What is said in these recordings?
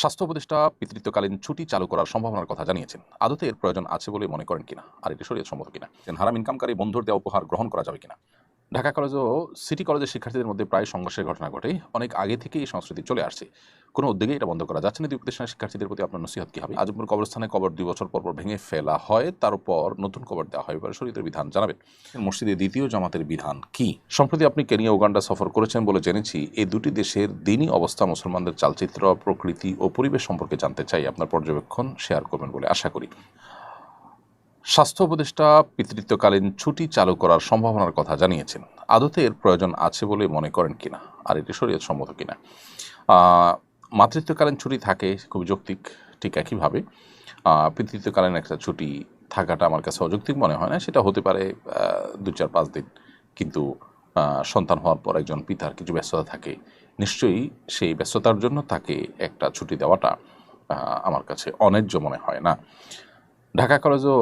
স্বাস্থ্য উপদেষ্টা পিতৃত্বকালীন ছুটি চালু করার সম্ভাবনার কথা জানিয়েছেন। আদতে এর প্রয়োজন আছে বলে মনে করেন কিনা? আর এটি শরীর সম্ভব কিনা? হারাম ইনকামকারী বন্ধুর দেওয়া উপহার গ্রহণ করা যাবে কিনা? ঢাকা কলেজ ও সিটি কলেজের শিক্ষার্থীদের মধ্যে প্রায় সংঘর্ষের ঘটনা ঘটে অনেক আগে থেকে এই সংস্কৃতি চলে আসছে। কোনো উদ্যোগে এটা বন্ধ করা যাচ্ছে না। দুই প্রতিষ্ঠানের শিক্ষার্থীদের প্রতি আপনার নসিহত কি হবে? আজমপুর কবরস্থানে কবর দুই বছর পর পর ভেঙে ফেলা হয় তার উপর নতুন কবর দেওয়া হয়। এবার শরীরের বিধান জানাবেন। মসজিদে দ্বিতীয় জামাতের বিধান কি? সম্প্রতি আপনি কেনিয়া, উগান্ডা সফর করেছেন বলে জেনেছি। এই দুটি দেশের দিনই অবস্থা মুসলমানদের চালচিত্র, প্রকৃতি ও পরিবেশ সম্পর্কে জানতে চাই। আপনার পর্যবেক্ষণ, শেয়ার করবেন বলে আশা করি। স্বাস্থ্য উপদেষ্টা পিতৃত্বকালীন ছুটি চালু করার সম্ভাবনার কথা জানিয়েছেন। আদতে এর প্রয়োজন আছে বলে মনে করেন কিনা, আর এটি শরীয়ত সম্মত কিনা। মাতৃত্বকালীন ছুটি থাকে খুব যৌক্তিক, ঠিক একইভাবে। পিতৃত্বকালীন একটা ছুটি থাকাটা আমার কাছে অযৌক্তিক মনে হয় না, সেটা হতে পারে দু চার পাঁচ দিন। কিন্তু সন্তান হওয়ার পর একজন পিতার কিছু ব্যস্ততা থাকে, নিশ্চয়ই সেই ব্যস্ততার জন্য তাকে একটা ছুটি দেওয়াটা আমার কাছে অন্যায্য মনে হয় না। ঢাকা কলেজ ও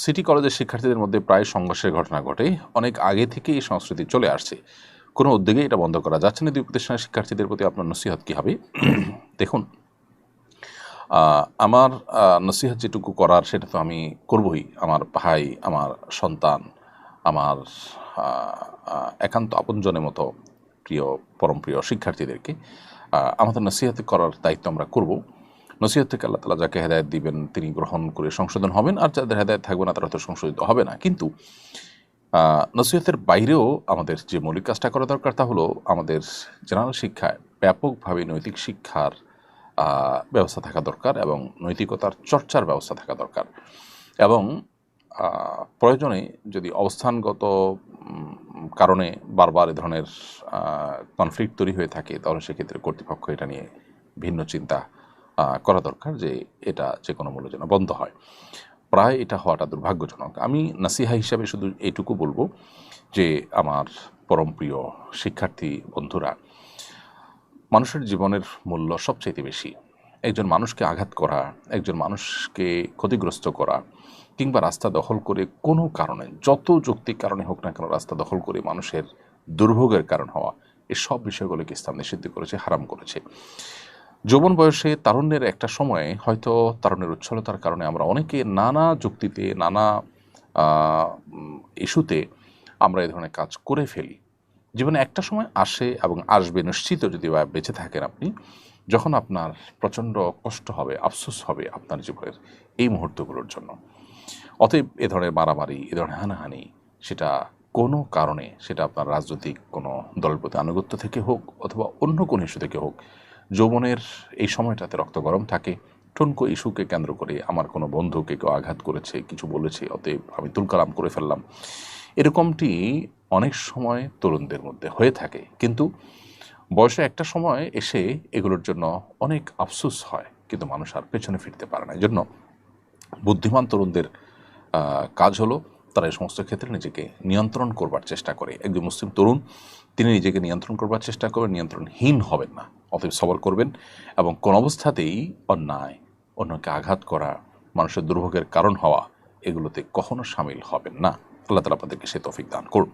সিটি কলেজের শিক্ষার্থীদের মধ্যে প্রায় সংঘর্ষের ঘটনা ঘটে অনেক আগে থেকে এই সংস্কৃতি চলে আসছে। কোনো উদ্যোগে এটা বন্ধ করা যাচ্ছে না। দুই প্রতিষ্ঠানের শিক্ষার্থীদের প্রতি আপনার নসিহত কী হবে? দেখুন আমার নসিহত যেটুকু করার সেটা তো আমি করবই। আমার ভাই, আমার সন্তান, আমার একান্ত আপনজনের মতো প্রিয় পরমপ্রিয় শিক্ষার্থীদেরকে আমাদের নসিহত করার দায়িত্ব আমরা করব। নসিহত থেকে আল্লাহ তালা যাকে হেদায়ত দিবেন, তিনি গ্রহণ করে সংশোধন হবেন, আর যাদের হেদায়ত থাকবে না, তারা তো সংশোধিত হবে না। কিন্তু নসিহতের বাইরেও আমাদের যে মৌলিক কাজটা করা দরকার তা হলো আমাদের জেনারেল শিক্ষায় ব্যাপকভাবে নৈতিক শিক্ষার ব্যবস্থা থাকা দরকার এবং নৈতিকতার চর্চার ব্যবস্থা থাকা দরকার। এবং প্রয়োজনে যদি অবস্থানগত কারণে বারবার এ ধরনের কনফ্লিক্ট তৈরি হয়ে থাকে, তাহলে সেক্ষেত্রে কর্তৃপক্ষ এটা নিয়ে ভিন্ন চিন্তা করা দরকার যে এটা যে কোনো মূল্য যেন বন্ধ হয়। প্রায় এটা হওয়াটা দুর্ভাগ্যজনক। আমি নাসিহা হিসাবে শুধু এইটুকু বলব যে আমার পরম প্রিয় শিক্ষার্থী বন্ধুরা, মানুষের জীবনের মূল্য সবচাইতে বেশি। একজন মানুষকে আঘাত করা, একজন মানুষকে ক্ষতিগ্রস্ত করা, কিংবা রাস্তা দখল করে কোনো কারণে, যত যৌক্তিক কারণে হোক না কেন রাস্তা দখল করে মানুষের দুর্ভোগের কারণ হওয়া, এসব বিষয়গুলোকে ইসলাম নিষিদ্ধ করেছে, হারাম করেছে। যৌবন বয়সে তারুণ্যের একটা সময়ে হয়তো তারুণ্যের উচ্ছলতার কারণে আমরা অনেকে নানা যুক্তিতে, নানা ইস্যুতে আমরা এই ধরনের কাজ করে ফেলি। জীবনে একটা সময় আসে এবং আসবে নিশ্চিত যদি বেঁচে থাকেন আপনি, যখন আপনার প্রচণ্ড কষ্ট হবে, আফসোস হবে আপনার জীবনের এই মুহূর্তগুলোর জন্য। অতএব এ ধরনের মারামারি, এ ধরনের হানাহানি সেটা কোনো কারণে, সেটা আপনার রাজনৈতিক কোনো দলের প্রতি আনুগত্য থেকে হোক অথবা অন্য কোনো ইস্যু থেকে হোক যৌবনের এই সময়টাতে রক্ত গরম থাকে। ঠুনকো ইস্যুকে কেন্দ্র করে আমার কোনো বন্ধুকে কেউ আঘাত করেছে, কিছু বলেছে, অতএব আমি তুলকালাম করে ফেললাম। এরকমটি অনেক সময় তরুণদের মধ্যে হয়ে থাকে। কিন্তু বয়সে একটা সময় এসে এগুলোর জন্য অনেক আফসোস হয়, কিন্তু মানুষ আর পেছনে ফিরতে পারে না। এই জন্য বুদ্ধিমান তরুণদের কাজ হলো তারা এই সমস্ত ক্ষেত্রে নিজেকে নিয়ন্ত্রণ করবার চেষ্টা করে। একজন মুসলিম তরুণ, তিনি নিজেকে নিয়ন্ত্রণ করবার চেষ্টা করবেন, নিয়ন্ত্রণহীন হবেন না। অতএব সবর করবেন এবং কোন অবস্থাতেই অন্যায়, অন্যকে আঘাত করা, মানুষের দুর্ভোগের কারণ হওয়া, এগুলোতে কখনো সামিল হবেন না। আল্লাহ তালা আপনাদেরকে সে তফিক দান করুন।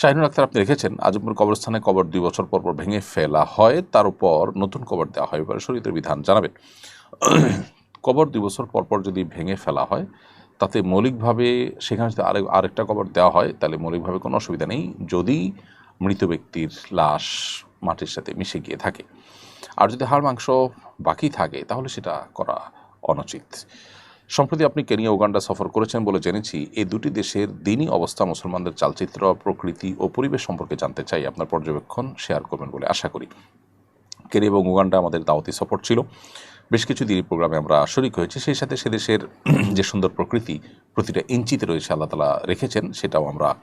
শাহিনুর আক্তার, আপনি রেখেছেন আজমপুর কবরস্থানে কবর দুই বছর পর পর ভেঙে ফেলা হয়, তার উপর নতুন কবর দেওয়া হয়, এবার শরীরের বিধান জানাবেন কবর দুই বছর পর পর যদি ভেঙে ফেলা হয়, তাতে মৌলিকভাবে সেখানে যদি আরেক, আরেকটা কবর দেওয়া হয়, তাহলে মৌলিকভাবে কোনো অসুবিধা নেই, যদি মৃত ব্যক্তির লাশ মাটির সাথে মিশে গিয়ে থাকে। আর যদি হাড় মাংস বাকি থাকে, তাহলে সেটা করা অনুচিত। সম্প্রতি আপনি কেনিয়া, উগান্ডা সফর করেছেন বলে জেনেছি। এই দুটি দেশের দিনই অবস্থা মুসলমানদের চালচিত্র, প্রকৃতি ও পরিবেশ সম্পর্কে জানতে চাই। আপনার পর্যবেক্ষণ শেয়ার করবেন বলে আশা করি। কেনিয়া এবং উগান্ডা আমাদের দাওয়াতি সফর ছিল। বেশ কিছু দিন এই প্রোগ্রামে আমরা শরিক হয়েছি। সেই সাথে সে দেশের যে সুন্দর প্রকৃতি, প্রতিটা ইঞ্চিতে রয়েছে আল্লাহ তালা রেখেছেন, সেটাও আমরা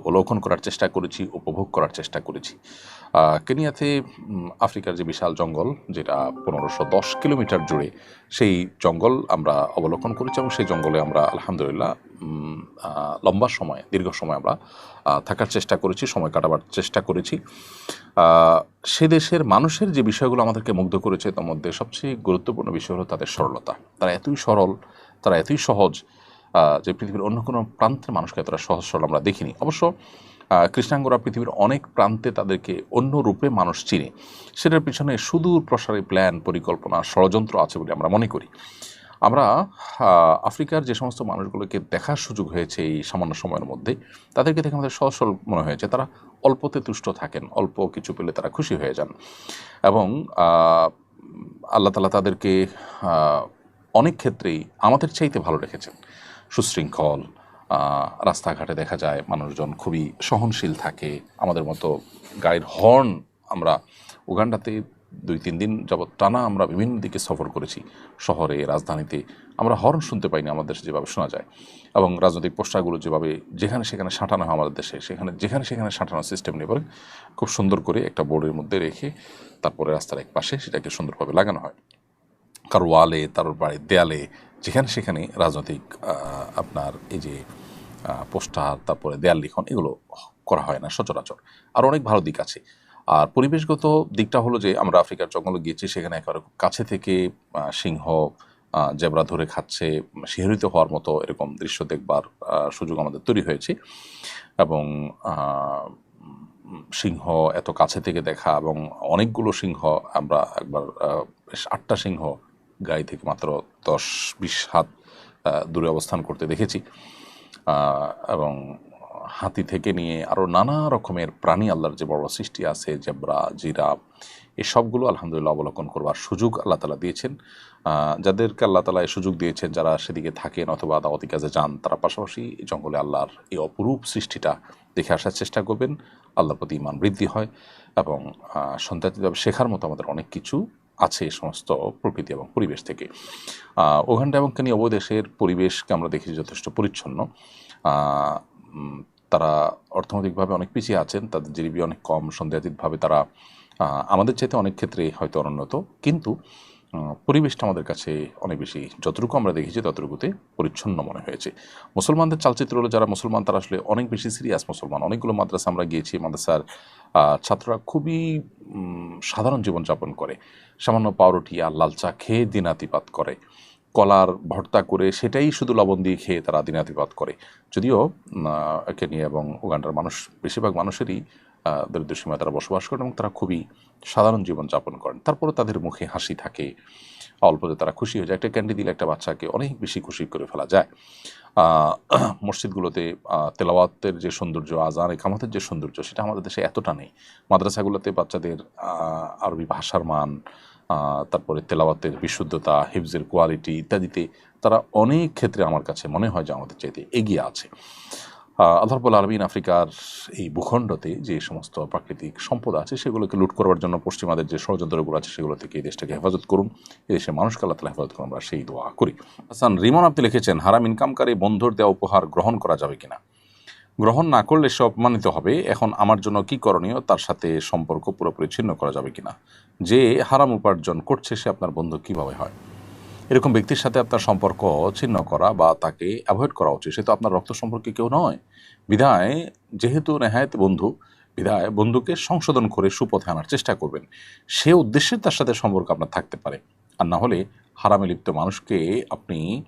অবলোকন করার চেষ্টা করেছি, উপভোগ করার চেষ্টা করেছি। কেনিয়াতে আফ্রিকার যে বিশাল জঙ্গল, যেটা পনেরোশো দশ কিলোমিটার জুড়ে, সেই জঙ্গল আমরা অবলোকন করেছি এবং সেই জঙ্গলে আমরা আলহামদুলিল্লাহ লম্বা সময়, দীর্ঘ সময় আমরা থাকার চেষ্টা করেছি, সময় কাটাবার চেষ্টা করেছি। সে দেশের মানুষের যে বিষয়গুলো আমাদেরকে মুগ্ধ করেছে, তার মধ্যে সবচেয়ে গুরুত্বপূর্ণ বিষয় হলো তাদের সরলতা। তারা এতই সরল, তারা এতই সহজ যে পৃথিবীর অন্য কোনো প্রান্তের মানুষকে এতটা সহজ সরল আমরা দেখিনি। অবশ্য কৃষ্ণাঙ্গরা পৃথিবীর অনেক প্রান্তে তাদেরকে অন্য রূপে মানুষ চিনে। সেটার পিছনে সুদূর প্রসারী প্ল্যান, পরিকল্পনা, ষড়যন্ত্র আছে বলে আমরা মনে করি। আমরা আফ্রিকার যে সমস্ত মানুষগুলোকে দেখার সুযোগ হয়েছে এই সামান্য সময়ের মধ্যে, তাদেরকে দেখে আমাদের সহজ মনে হয়েছে। তারা অল্পতে তুষ্ট থাকেন, অল্প কিছু পেলে তারা খুশি হয়ে যান। এবং আল্লাহ তালা তাদেরকে অনেক ক্ষেত্রেই আমাদের চাইতে ভালো রেখেছেন। সুশৃঙ্খল রাস্তাঘাটে দেখা যায় মানুষজন খুবই সহনশীল থাকে। আমাদের মতো গাড়ির হর্ন আমরা উগান্ডাতে দুই তিন দিন যাবৎ টানা আমরা বিভিন্ন দিকে সফর করেছি। শহরে, রাজধানীতে আমরা হর্ন শুনতে পাইনি আমাদের দেশে যেভাবে শোনা যায়। এবং রাজনৈতিক পোস্টারগুলো যেভাবে যেখানে সেখানে সাঁটানো হয় আমাদের দেশে, সেখানে যেখানে সেখানে সাঁটানোর সিস্টেম নেই, বরং খুব সুন্দর করে একটা বোর্ডের মধ্যে রেখে তারপরে রাস্তার এক পাশে সেটাকে সুন্দরভাবে লাগানো হয়। কারও ওয়ালে তার বাড়ির দেয়ালে যেখানে সেখানে রাজনৈতিক আপনার এই যে পোস্টার, তারপরে দেয়াল লিখন, এগুলো করা হয় না সচরাচর। আর অনেক ভালো দিক আছে। আর পরিবেশগত দিকটা হলো যে, আমরা আফ্রিকার জঙ্গলে গিয়েছি, সেখানে একেবারে কাছে থেকে সিংহ জেব্রা ধরে খাচ্ছে, শিহরিত হওয়ার মতো এরকম দৃশ্য দেখবার সুযোগ আমাদের তৈরি হয়েছে। এবং সিংহ এত কাছে থেকে দেখা এবং অনেকগুলো সিংহ, আমরা একবার আটটা সিংহ গাড়ি থেকে মাত্র দশ বিশ হাত দূরে অবস্থান করতে দেখেছি। এবং হাতি থেকে নিয়ে আরও নানা রকমের প্রাণী আল্লাহর যে বড় সৃষ্টি আছে জেব্রা জিরাফ এই সবগুলো আলহামদুলিল্লাহ অবলোকন করবার সুযোগ আল্লাহ তালা দিয়েছেন। যাদেরকে আল্লাহ তালা এই সুযোগ দিয়েছেন যারা সেদিকে থাকেন অথবা দাওয়াতি কাজে যান তারা পাশাপাশি জঙ্গলে আল্লাহর এই অপরূপ সৃষ্টিটা দেখে আসার চেষ্টা করবেন। আল্লাহর প্রতি ইমান বৃদ্ধি হয় এবং আহ, সন্তানিতভাবে শেখার মতো আমাদের অনেক কিছু আছে এই সমস্ত প্রকৃতি এবং পরিবেশ থেকে। ওখানটা এবং কেনি অবদেশের পরিবেশকে আমরা দেখি যথেষ্ট পরিচ্ছন্ন। তারা অর্থনৈতিকভাবে অনেক পিছিয়ে আছেন, তাদের জিডিপি অনেক কম, সন্দেহাতীতভাবে তারা আমাদের চাইতে অনেক ক্ষেত্রে হয়তো অনুন্নত। কিন্তু পরিবেশটা আমাদের কাছে অনেক বেশি যতটুকু আমরা দেখেছি, ততটুকুতে পরিচ্ছন্ন মনে হয়েছে। মুসলমানদের চালচিত্র হলো, যারা মুসলমান, তারা আসলে অনেক বেশি সিরিয়াস মুসলমান। অনেকগুলো মাদ্রাসা আমরা গিয়েছি, মাদ্রাসার ছাত্ররা খুবই সাধারণ জীবনযাপন করে। সামান্য পাউরুটি আর লাল চা খেয়ে দিনাতিপাত করে। কলার ভর্তা করে, সেটাই শুধু লবণ দিয়ে খেয়ে তারা দিনাতিপাত করে। যদিও কেনিয়া এবং উগান্ডার মানুষ, বেশিরভাগ মানুষেরই দরিদ্র সীমায় তারা বসবাস করেন এবং তারা খুবই সাধারণ জীবনযাপন করেন। তারপরে তাদের মুখে হাসি থাকে। অল্পতে তারা খুশি হয়ে যায়, একটা ক্যান্ডি দিলে একটা বাচ্চাকে অনেক বেশি খুশি করে ফেলা যায়। মসজিদগুলোতে তেলাওয়াতের যে সৌন্দর্য, আজান, একামতের যে সৌন্দর্য, সেটা আমাদের দেশে এতটা নেই। মাদ্রাসাগুলোতে বাচ্চাদের আরবি ভাষার মান তারপরে তেলাওয়াতের বিশুদ্ধতা, হিফজের কোয়ালিটি ইত্যাদিতে তারা অনেক ক্ষেত্রে আমার কাছে মনে হয় যে আমাদের চাইতে এগিয়ে আছে। আহ, আল্লাহ রাব্বুল আলমিন আফ্রিকার এই ভূখণ্ডতে যে সমস্ত প্রাকৃতিক সম্পদ আছে সেগুলোকে লুট করবার জন্য পশ্চিমাদের যে ষড়যন্ত্রগুলো আছে সেগুলো থেকে এই দেশটাকে হেফাজত করুন। এই দেশের মানুষকে আল্লাহ তালা হেফাজত করুন আমরা সেই দোয়া করি। হাসান রিমন আপনি লিখেছেন হারাম ইনকামকারী বন্ধুর দেওয়া উপহার গ্রহণ করা যাবে কিনা? গ্রহণ না করলে সে অপমানিত হবে। এখন আমার জন্য কি করণীয়? তার সাথে সম্পর্ক পুরোপুরি ছিন্ন করা যাবে কিনা? যে হারাম উপার্জন করছে সে আপনার বন্ধু কীভাবে হয়? এরকম ব্যক্তির সাথে আপনার সম্পর্ক ছিন্ন করা বা তাকে অ্যাভয়েড করা উচিত সে তো আপনার রক্ত সম্পর্কে কেউ নয়। বিধায় যেহেতু নেহায়ত বন্ধু, বিধায় বন্ধুকে সংশোধন করে সুপথে আনার চেষ্টা করবেন। সে উদ্দেশ্যে তার সাথে সম্পর্ক আপনার থাকতে পারে। আর না হলে হারামে লিপ্ত মানুষকে আপনি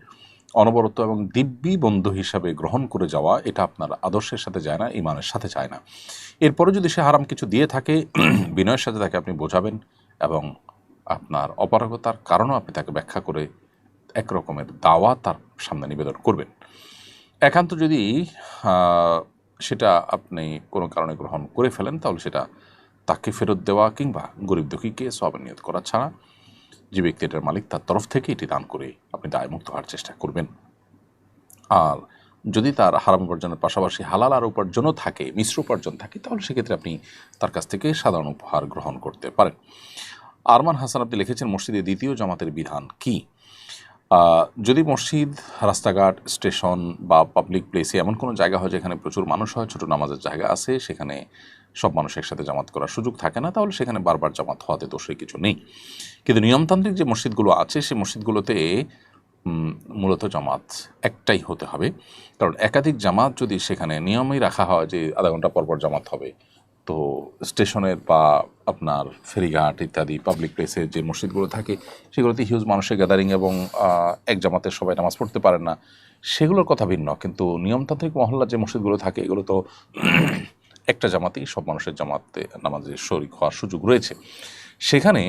অনবরত এবং দিব্যি বন্ধু হিসাবে গ্রহণ করে যাওয়া, এটা আপনার আদর্শের সাথে যায় না, ইমানের সাথে যায় না। এরপরে যদি সে হারাম কিছু দিয়ে থাকে, বিনয়ের সাথে তাকে আপনি বোঝাবেন এবং আপনার অপারগতার কারণও আপনি তাকে ব্যাখ্যা করে এক রকমের দাওয়া তার সামনে নিবেদন করবেন। একান্ত যদি সেটা আপনি কোনো কারণে গ্রহণ করে ফেলেন, তাহলে সেটা তাকে ফেরত দেওয়া কিংবা গরিব দুঃখীকে সব নিয়ত করা ছাড়া যে ব্যক্তি এটার মালিক, তার তরফ থেকে এটি দান করে আপনি দায়মুক্ত হওয়ার চেষ্টা করবেন। আর যদি তার হারাম উপার্জনের পাশাপাশি হালাল আর উপার্জনও থাকে, মিশ্র উপার্জন থাকে, তাহলে সেক্ষেত্রে আপনি তার কাছ থেকে সাধারণ উপহার গ্রহণ করতে পারেন। আরমান হাসান আপনি লিখেছেন, মসজিদে দ্বিতীয় জামাতের বিধান কি? যদি মসজিদ, রাস্তাঘাট, স্টেশন বা পাবলিক প্লেসে এমন কোনো জায়গা হয় যেখানে প্রচুর মানুষ হয়, ছোট নামাজের জায়গা আছে, সেখানে সব মানুষ একসাথে জামাত করার সুযোগ থাকে না, তাহলে সেখানে বারবার জামাত হওয়াতে দোষের কিছু নেই। কিন্তু নিয়মতান্ত্রিক যে মসজিদগুলো আছে, সেই মসজিদগুলোতে মূলত জামাত একটাই হতে হবে। কারণ একাধিক জামাত যদি সেখানে নিয়মেই রাখা হয় যে আধা ঘণ্টা পর পর জামাত হবে তো স্টেশনের বা আপনার ফেরিঘাট ইত্যাদি পাবলিক প্লেসের যে মসজিদগুলো থাকে, সেগুলোতে হিউজ মানুষের গ্যাদারিং এবং এক জামাতে সবাই নামাজ পড়তে পারেন না। সেগুলোর কথা ভিন্ন, কিন্তু নিয়মতান্ত্রিক মহল্লার যে মসজিদগুলো থাকে, এগুলো তো একটা জামাতেই সব মানুষের জামাতে নামাজের শরিক হওয়ার সুযোগ রয়েছে। সেখানে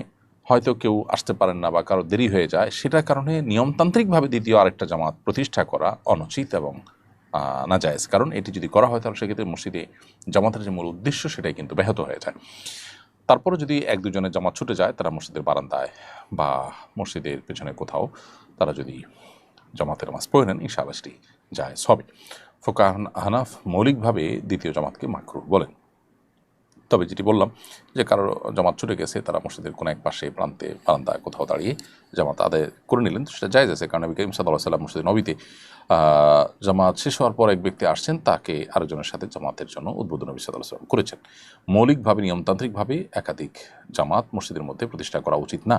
হয়তো কেউ আসতে পারেন না বা কারও দেরি হয়ে যায়, সেটার কারণে নিয়মতান্ত্রিকভাবে দ্বিতীয় আরেকটা জামাত প্রতিষ্ঠা করা অনুচিত এবং আহ, যায় কারণ এটি যদি করা হয় তাহলে সেক্ষেত্রে মসজিদে জামাতের যে মূল উদ্দেশ্য সেটাই কিন্তু ব্যাহত হয়ে যায়। তারপরে যদি এক দুজনের জামাত ছুটে যায় তারা মসজিদের বারান্দায় বা মসজিদের পেছনে কোথাও তারা যদি জামাতের মাছ পড়ে নেন ইনশাআল্লাহ সেটি যায় হবে। ফোকাহ হানাফ মৌলিকভাবে দ্বিতীয় জামাতকে মাকরু বলেন। তবে যেটি বললাম যে কারও জামাত ছুটে গেছে, তারা মসজিদের কোনো এক পাশে প্রান্তে বারান্দায় কোথাও দাঁড়িয়ে জামাত আদায় করে নিলেন। সেটা যায় যাচ্ছে কারণ নবী করিম সাল্লাহ সাল্লাম মসজিদ নবীতে জামাত শেষ হওয়ার পর এক ব্যক্তি আসছেন, তাকে আরেকজনের সাথে জামাতের জন্য উদ্বোধন নবী সাল্লাহ সাল্লাম করেছেন। মৌলিকভাবে, নিয়মতান্ত্রিকভাবে একাধিক জামাত মসজিদের মধ্যে প্রতিষ্ঠা করা উচিত না।